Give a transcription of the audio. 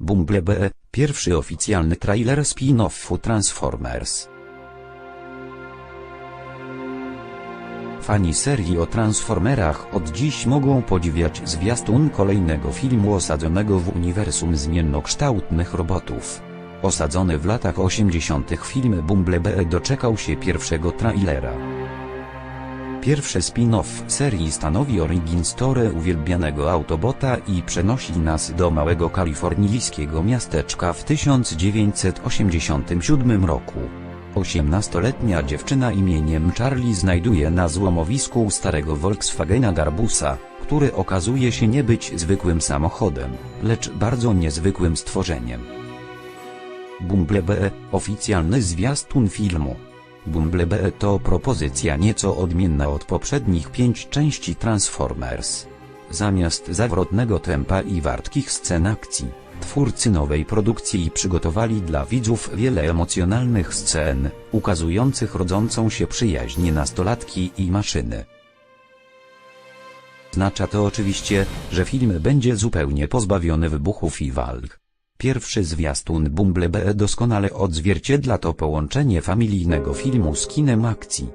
Bumblebee, pierwszy oficjalny trailer spin-offu Transformers. Fani serii o Transformerach od dziś mogą podziwiać zwiastun kolejnego filmu osadzonego w uniwersum zmiennokształtnych robotów. Osadzony w latach 80. film Bumblebee doczekał się pierwszego trailera. Pierwszy spin-off serii stanowi origin story uwielbianego Autobota i przenosi nas do małego kalifornijskiego miasteczka w 1987 roku. 18-letnia dziewczyna imieniem Charlie znajduje na złomowisku starego Volkswagena Garbusa, który okazuje się nie być zwykłym samochodem, lecz bardzo niezwykłym stworzeniem. Bumblebee, oficjalny zwiastun filmu. Bumblebee to propozycja nieco odmienna od poprzednich pięć części Transformers. Zamiast zawrotnego tempa i wartkich scen akcji, twórcy nowej produkcji przygotowali dla widzów wiele emocjonalnych scen, ukazujących rodzącą się przyjaźń nastolatki i maszyny. Oznacza to oczywiście, że film będzie zupełnie pozbawiony wybuchów i walk. Pierwszy zwiastun Bumblebee doskonale odzwierciedla to połączenie familijnego filmu z kinem akcji.